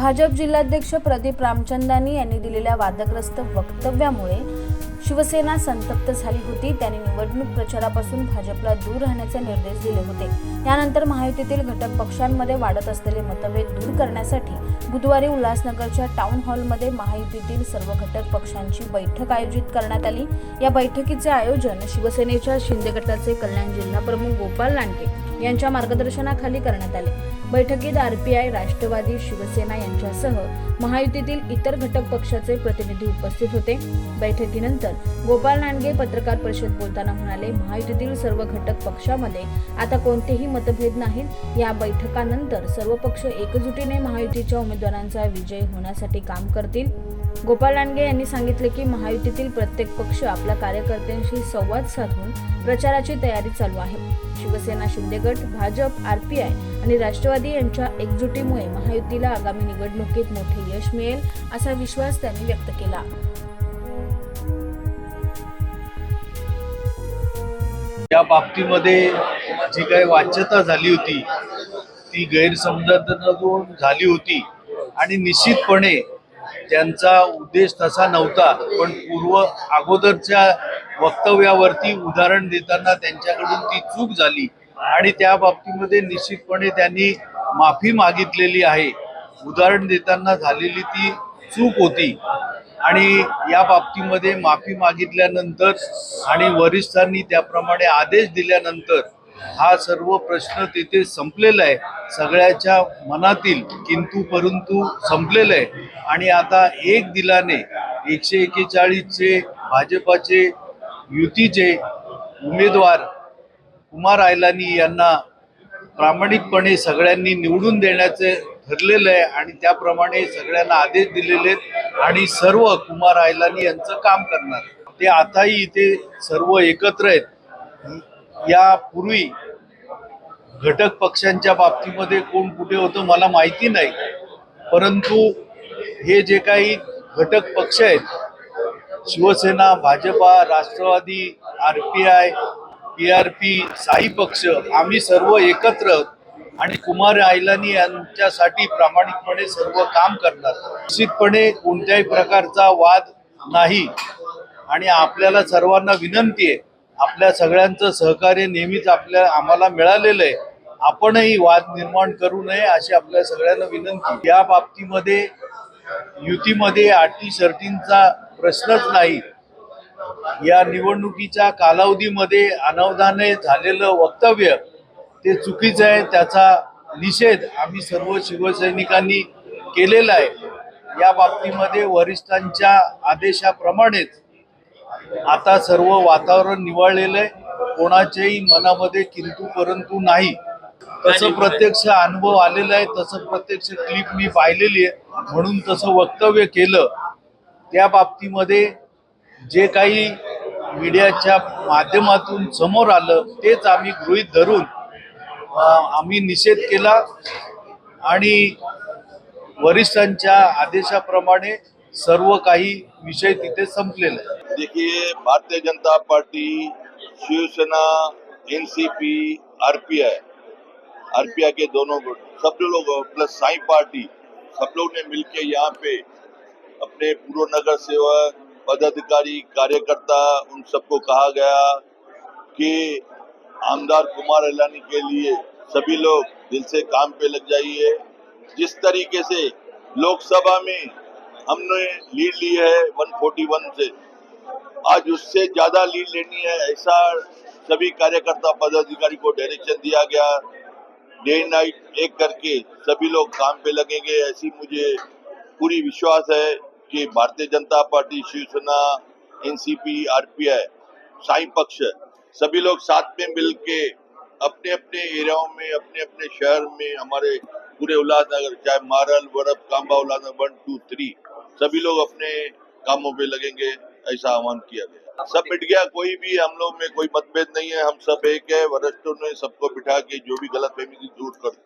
भाजप जिल्हाध्यक्ष प्रदीप रामचंदानी यांनी दिलेल्या वादग्रस्त वक्तव्यामुळे शिवसेना संतप्त झाली होती. त्यांनी निवडणूक प्रचारापासून भाजपला दूर राहण्याचे निर्देश दिले होते. यानंतर महायुतीतील घटक पक्षांमध्ये वाढत असलेले मतभेद दूर करण्यासाठी बुधवारी उल्हासनगरच्या टाउन हॉलमध्ये महायुतीतील सर्व घटक पक्षांची बैठक आयोजित करण्यात आली. या बैठकीचे आयोजन शिवसेनेच्या शिंदे गटाचे कल्याण जिल्हा प्रमुख गोपाल लांडगे यांच्या मार्गदर्शनाखाली करण्यात आले. बैठकीत आरपीआय राष्ट्रवादी शिवसेना यांच्यासह महायुतीतील इतर घटक पक्षाचे प्रतिनिधी उपस्थित होते. बैठकीनंतर गोपाल नांडगे पत्रकार परिषद बोलताना म्हणाले महायुतीतील सर्व घटक पक्षामध्ये आता कोणतेही मतभेद नाहीत. या बैठकानंतर सर्व पक्ष एकजुटीने महायुतीच्या उमेदवारांचा विजय होण्यासाठी काम करतील. गोपाल लांडगे यांनी सांगितले की महायुतीतील प्रत्येक पक्ष आपल्या कार्यकर्त्यांशी संवाद साधून प्रचाराची तयारी चालू आहे. शिवसेना शिंदेगट भाजप आरपीआय आणि राष्ट्रवादी यांच्या एकजुटीमुळे महायुतीला आगामी निवडणुकीत मोठे यश मिळेल असा विश्वास त्यांनी व्यक्त केला. या बाबतीमध्ये जी काही वाच्यता झाली होती ती गैरसमजातून झाली होती आणि निश्चितपणे त्यांचा उद्देश तसा नव्हता पण पूर्व अगोदरच्या वक्तव्यावरती उदाहरण देताना त्यांच्याकडून ती चूक झाली. आणि त्या बाबतीमध्ये निश्चितपणे त्यांनी माफी मागितलेली आहे. उदाहरण देताना झालेली ती चूक होती. आणि या बाबतीमध्ये माफी मागितल्यानंतर आणि वरिष्ठांनी त्याप्रमाणे आदेश दिल्यानंतर हा सर्व प्रश्न तिथे संपलेला आहे. सगळ्याच्या मनातील किंतु परंतु संपलेलं आहे. आणि आता एक दिलाने एकशे एकेचाळीसचे भाजपाचे युतीचे उमेदवार कुमार आयलानी यांना प्रामाणिकपणे सगळ्यांनी निवडून देण्याचे ठरलेलं आहे आणि त्याप्रमाणे सगळ्यांना आदेश दिलेले आहेत आणि सर्व कुमार आयलानी यांचं काम करणार ते आताही इथे सर्व एकत्र आहेत. यापूर्वी घटक पक्षांच्या बाबतीमध्ये कोण कुठे होतं मला माहिती नाही. परंतु हे जे काही घटक पक्ष आहेत Shiv Sena Bhajpa Rashtrawadi R P I P R P Sai पक्ष आम्ही सर्व एकत्र आणि कुमार आयलानी यांच्यासाठी प्रामाणिकपणे सर्व काम करणार निश्चितपणे कोणत्याही प्रकारचा वाद नाही. आणि आपल्याला सर्वांना विनंती आहे आपल्या सगळ्यांचं सहकार्य नेहमीच आपल्या आम्हाला मिळालेलं आहे. आपणही वाद निर्माण करू नये अशी आपल्या सगळ्यांना विनंती. या बाबतीमध्ये युतीमध्ये अटी शर्टींचा प्रश्नच नाही. या निवडणुकीच्या कालावधीमध्ये अनावधाने झालेलं वक्तव्य ते चुकीचं आहे त्याचा निषेध आम्ही सर्व शिवसैनिकांनी केलेला आहे. या बाबतीमध्ये वरिष्ठांच्या आदेशाप्रमाणेच आता सर्व वातावरण निवळलेलं आहे. कोणाच्याही मनामध्ये किंतु परंतु नाही. तसं प्रत्यक्ष अनुभव आलेला आहे. तसं प्रत्यक्ष क्लिप मी पाहिलेली आहे. म्हणून तसं वक्तव्य केलं. त्या बाबतीमध्ये जे काही मीडियाच्या माध्यमातून समोर आलं तेच आम्ही गृहीत धरून आम्ही निषेध केला. आणि वरिष्ठांच्या आदेशाप्रमाणे सर्व काही विषय तिथे संपलेले. आहे देखिए, Bharatiya Janata party, Shiv Sena NCP RPI RPI के दोनों गुट, सब लोग प्लस साई पार्टी, सब लोग ने मिलके यहाँ पे अपने पूर्व नगर सेवक, पदाधिकारी, कार्यकर्ता, उन सबको कहा गया कि आमदार कुमार अलानी के लिए सभी लोग दिल से काम पे लग जाइए। जिस तरीके से लोकसभा में हमने लीड ली है 141 से आज उससे ज़्यादा लीड लेनी है, ऐसा सभी कार्यकर्ता पदाधिकारी को डायरेक्शन दिया गया। डे नाइट एक करके सभी लोग काम पे लगेंगे, ऐसी मुझे पूरी विश्वास है कि Bharatiya Janata party, Shiv Sena NCP RPI Sai पक्ष, सभी लोग साथ में मिलके अपने अपने एरियाओं में अपने अपने शहर में, हमारे पूरे उल्लासनगर, चाहे मारल वरब Kamba, Ulhasnagar, one, two, three, सभी लोग अपने कामों पे लगेंगे। ऐसा आह्वान किया गया। सब मिट गया कोई भी हम लोग में कोई मतभेद नहीं है हम सब एक है वरिष्ठों ने सबको बिठा के जो भी गलत फहमी थी दूर कर